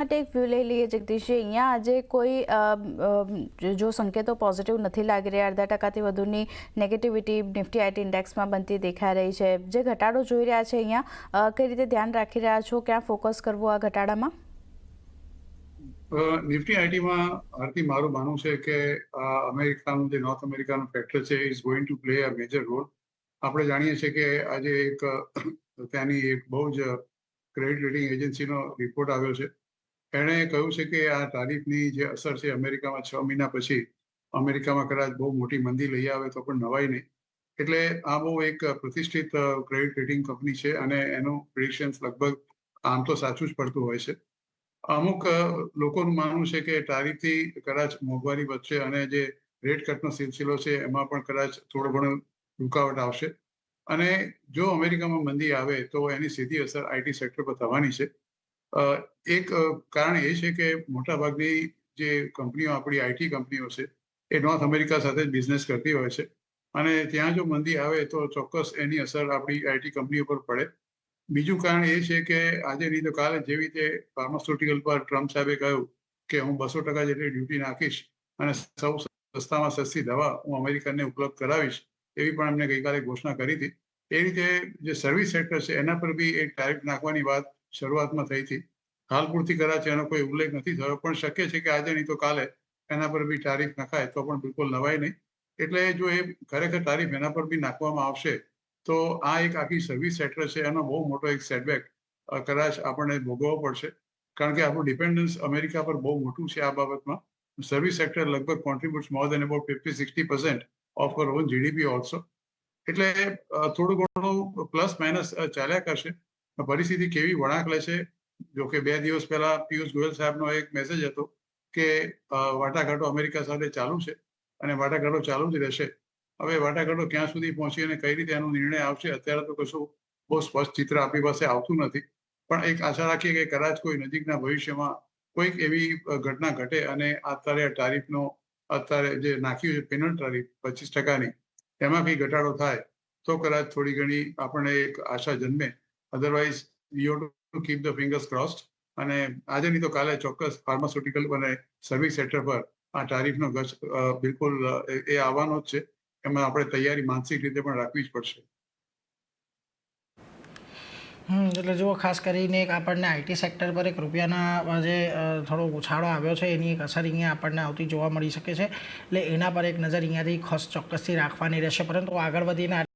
માટે એક વ્યૂ લઈ લઈએ જગદીશજી. અહીંયા આજે કોઈ જો સંકેતો પોઝિટિવ નથી લાગી રહ્યા, અડધા ટકાથી વધુની નેગેટિવિટી નિફ્ટી આઈટી ઇન્ડેક્સમાં બનતી દેખાઈ રહી છે. જે ઘટાડો જોઈ રહ્યા છે અહીંયા કઈ રીતે ધ્યાન રાખી રહ્યા છો? ક્યાં ફોકસ કરવું આ ઘટાડામાં? નિફ્ટી આઈટીમાં આરતી મારું માનવું છે કે અમેરિકાનું જે નોર્થ અમેરિકાનું ફેક્ટર છે is going to play a major role આપણે જાણીએ છીએ કે આજે એક ત્યાંની એક બહુ જ ક્રેડિટ રેટિંગ એજન્સીનો રિપોર્ટ આવ્યો છે. એણે કહ્યું છે કે આ તારીખની જે અસર છે અમેરિકામાં છ મહિના પછી, અમેરિકામાં કદાચ બહુ મોટી મંદી લઈ આવે તો પણ નવાઈ નહીં. એટલે આ બહુ એક પ્રતિષ્ઠિત ક્રેડિટ રેટિંગ કંપની છે અને એનું પ્રિડિક્શન્સ લગભગ આમ તો સાચું જ પડતું હોય છે. અમુક લોકોનું માનવું છે કે તારીખથી કદાચ મોંઘવારી વધશે અને જે રેટ કટનો સિલસિલો છે એમાં પણ કદાચ થોડો ઘણો રૂકાવટ આવશે. અને જો અમેરિકામાં મંદી આવે તો એની સીધી અસર આઈટી સેક્ટર પર થવાની છે. એક કારણ એ છે કે મોટાભાગની જે કંપનીઓ, આપણી આઈટી કંપનીઓ છે, એ નોર્થ અમેરિકા સાથે જ બિઝનેસ કરતી હોય છે. અને ત્યાં જો મંદી આવે તો ચોક્કસ એની અસર આપણી આઈટી કંપનીઓ પર પડે. બીજું કારણ એ છે કે આજે નહીં તો કાલે જેવી રીતે ફાર્માસ્યુટિકલ પર ટ્રમ્પ સાહેબે કહ્યું કે હું બસો ટકા જેટલી ડ્યુટી નાખીશ અને સૌ સસ્તામાં સસ્તી દવા હું અમેરિકનને ઉપલબ્ધ કરાવીશ, એવી પણ એમને ગઈકાલે ઘોષણા કરી હતી. એ રીતે જે સર્વિસ સેક્ટર છે, એના પર બી એક ટારિફ નાખવાની વાત શરૂઆતમાં થઈ હતી. હાલ પૂરતી કદાચ એનો કોઈ ઉલ્લેખ નથી થયો, પણ શક્ય છે કે આજે નહીં તો કાલે એના પર બી તારીફ નખાય તો પણ બિલકુલ નવાય નહીં. એટલે જો એ ખરેખર તારીફ એના પર બી નાખવામાં આવશે, તો આ એક આખી સર્વિસ સેક્ટર છે, એનો બહુ મોટો એક સેટબેક કદાચ આપણને ભોગવવો પડશે. કારણ કે આપણું ડિપેન્ડન્સ અમેરિકા પર બહુ મોટું છે આ બાબતમાં. સર્વિસ સેક્ટર લગભગ contributes more than about fifty sixty percent of our own GDP also એટલે થોડું ઘણું પ્લસ માઇનસ ચાલ્યા કરશે. પરિસ્થિતિ કેવી વળાંક લેશે જો કે બે દિવસ પહેલા પિયુષ ગોયલ સાહેબનો એક મેસેજ હતો કે વાટાઘાટો અમેરિકા સાથે ચાલુ છે અને વાટાઘાટો ચાલુ જ રહેશે. હવે વાટાઘાટો ક્યાં સુધી પહોંચી અને કઈ રીતે એનો નિર્ણય આવશે અત્યારે તો કશું બહુ સ્પષ્ટ ચિત્ર આપણી પાસે આવતું નથી. પણ એક આશા રાખીએ કે કદાચ કોઈ નજીકના ભવિષ્યમાં કોઈક એવી ઘટના ઘટે અને અત્યારે ટારિફનો અત્યારે જે નાખ્યું છે પેનલ ટારિફ પચીસ ટકાની, એમાં કંઈ ઘટાડો થાય તો કદાચ થોડી ઘણી આપણને એક આશા જન્મે. Otherwise you to keep the fingers crossed અને આજે નહીં તો કાલે ચોક્કસ ફાર્માસ્યુટિકલ અને સર્વિસ સેક્ટર પર આ ટારિફનો ગજ બિલકુલ એ આવવાનો જ છે. એમાં આપણે તૈયારી માનસિક રીતે પણ રાખવી જ પડશે. એટલે જુઓ, ખાસ કરીને એક આપણને આઈટી સેક્ટર પર એક રૂપિયાના જે થોડો ઉછાળો આવ્યો છે. એની એક અસર અહીંયા આપણને આવતી જોવા મળી શકે છે. એટલે એના પર એક નજર અહીંયાથી ખાસ ચોક્કસથી રાખવાની રહેશે. પરંતુ આગળ વધીને